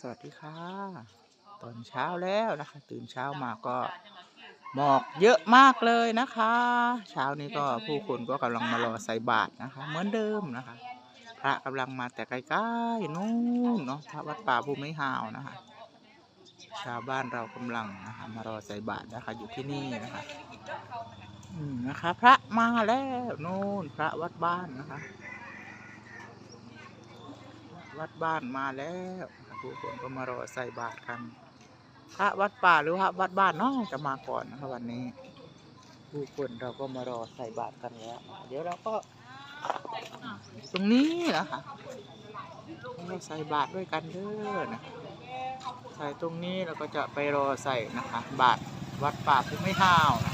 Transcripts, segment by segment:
สวัสดีค่ะ ตอนเช้าแล้วนะคะ ตื่นเช้ามาก็หมอกเยอะมากเลยนะคะ เช้านี้ก็ผู้คนก็กำลังมารอใส่บาตรนะคะ เหมือนเดิมนะคะ พระกำลังมาแต่ไกลๆนู่นเนาะพระวัดป่าภูมิหาวนะคะ ชาวบ้านเรากำลังนะคะมารอใส่บาตรนะคะ อยู่ที่นี่นะคะอืมนะคะ พระมาแล้วนู่นพระวัดบ้านนะคะ วัดบ้านมาแล้ว ผู้คนก็มารอใส่บาตรกันพระวัดป่าหรือพระวัดบ้านเนาะจะมาก่อนนะคะวันนี้ผู้คนเราก็มารอใส่บาตรกันแล้วนะเดี๋ยวเราก็ ตรงนี้นะคะเราใส่บาตรด้วยกันเด้อนะคะใส่ตรงนี้เราก็จะไปรอใส่นะคะ บาตรวัดป่าภูมิห้าวนะ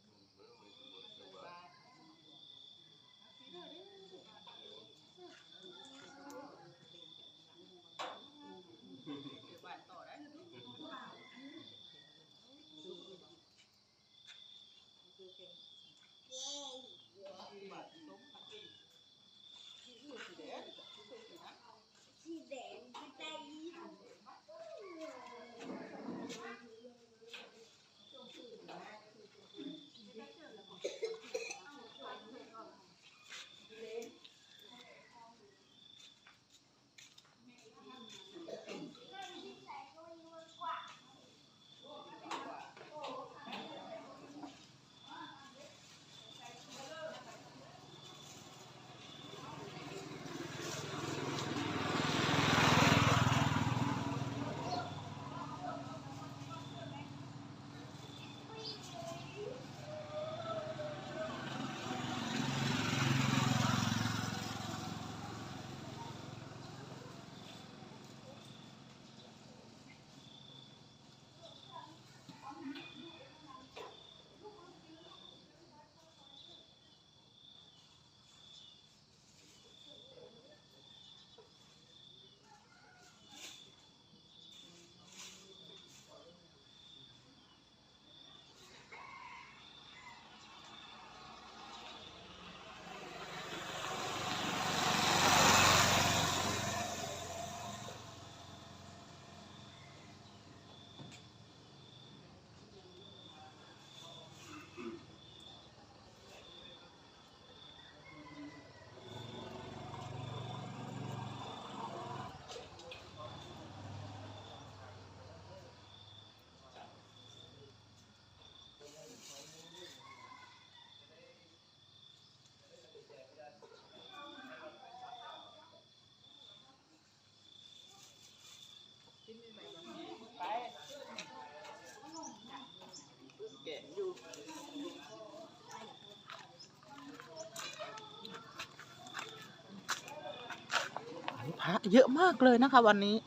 เยอะมากเลยนะคะ วันนี้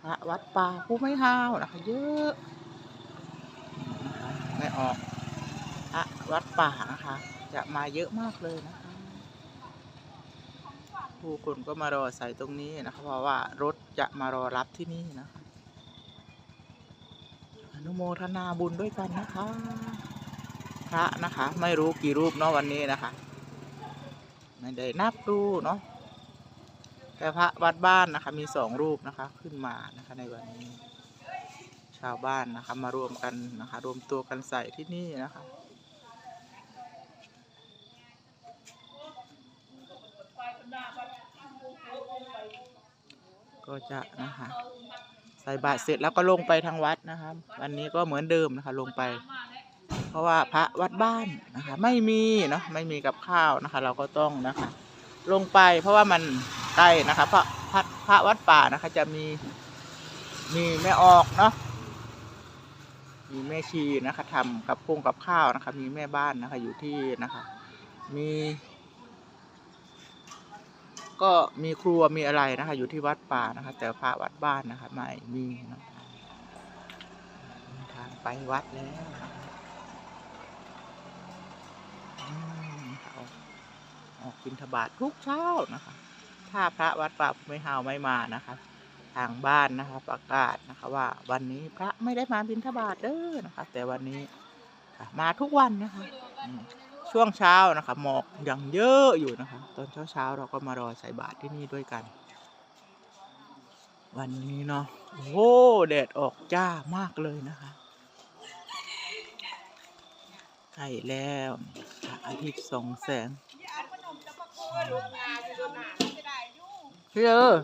พระวัดป่าผู้ไม่ห้าวนะคะ เยอะไม่ออกพระวัดป่านะคะ จะมาเยอะมากเลยนะคะผู้คนก็มารอใส่ตรงนี้นะคะ เพราะว่ารถจะมารอรับที่นี่นะคะอนุโมทนาบุญด้วยกันนะคะ พระนะคะ ไม่รู้กี่รูปเนาะวันนี้นะคะ ไม่ได้นับดูเนาะ แต่พระวัดบ้านนะคะ มีสองรูปนะคะขึ้นมานะคะ ในวันนี้ ชาวบ้านนะคะ มารวมกันนะคะ รวมตัวกันใส่ที่นี่นะคะก็จะนะคะใส่บาตรเสร็จแล้วก็ลงไปทางวัดนะคะ วันนี้ก็เหมือนเดิมนะคะลงไป เพราะว่าพระวัดบ้านนะคะ ไม่มีเนาะไม่มีกับข้าวนะคะ เราก็ต้องนะคะ ลงไปเพราะว่ามัน ใกล้นะคะพระพระพระวัดป่านะคะ จะมีมีแม่ออกเนาะมีแม่ชีนะคะทำกับพงกับข้าวนะคะ มีแม่บ้านนะคะอยู่ที่นะคะ มี ก็มีครัวมีอะไรนะคะ อยู่ที่วัดป่านะคะ แต่พระวัดบ้านนะคะ ไม่มีนะทางไปวัดแล้วอออกบิณฑบาตทุกเช้านะคะ ถ้าพระวัดป่าไม่หาวไม่มานะคะทางบ้านนะคะประกาศนะคะว่าวันนี้พระไม่ได้มาบิณฑบาตเด้อนะคะ แต่วันนี้มาทุกวันนะคะ ช่วงเช้านะคะหมอกยังเยอะอยู่นะคะ ตอนเช้าเช้าเราก็มารอใส่บาตรที่นี่ด้วยกัน วันนี้เนาะโอ้แดดออกจ้ามากเลยนะคะใกล้แล้วอาทิตย์สองแสง พี่เออ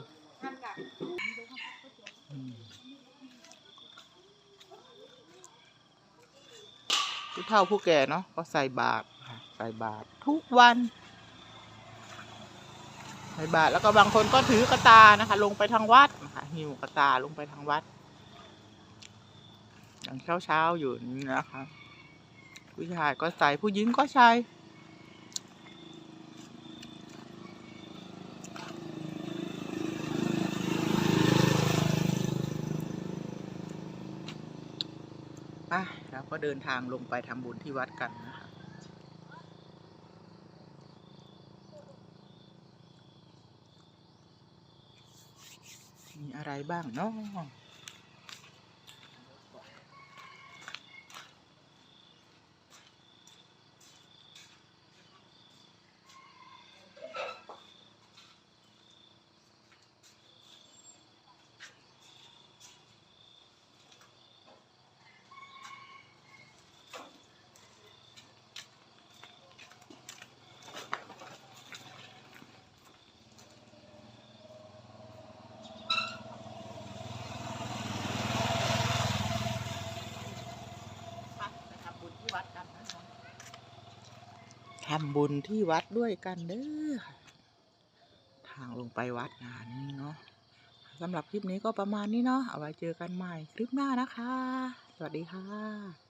ผู้เฒ่าผู้แก่เนาะก็ใส่บาตรใส่บาตรทุกวัน ใส่บาตรแล้วก็บางคนก็ถือกระตานะคะ ลงไปทางวัดนะคะหิวกระตาลงไปทางวัด อย่างเช้าเช้าๆอยู่นี่นะคะ ผู้ชายก็ใส่ผู้หญิงก็ใส่ไปเรา ก็เดินทางลงไปทำบุญที่วัดกันนะคะมีอะไรบ้างเนาะไปทำบุญที่วัดกันนะคะ ทำบุญที่วัดด้วยกันเด้อทางลงไปวัดงานนี้เนาะสำหรับคลิปนี้ก็ประมาณนี้เนาะเอาไว้เจอกันใหม่คลิปหน้านะคะ สวัสดีค่ะ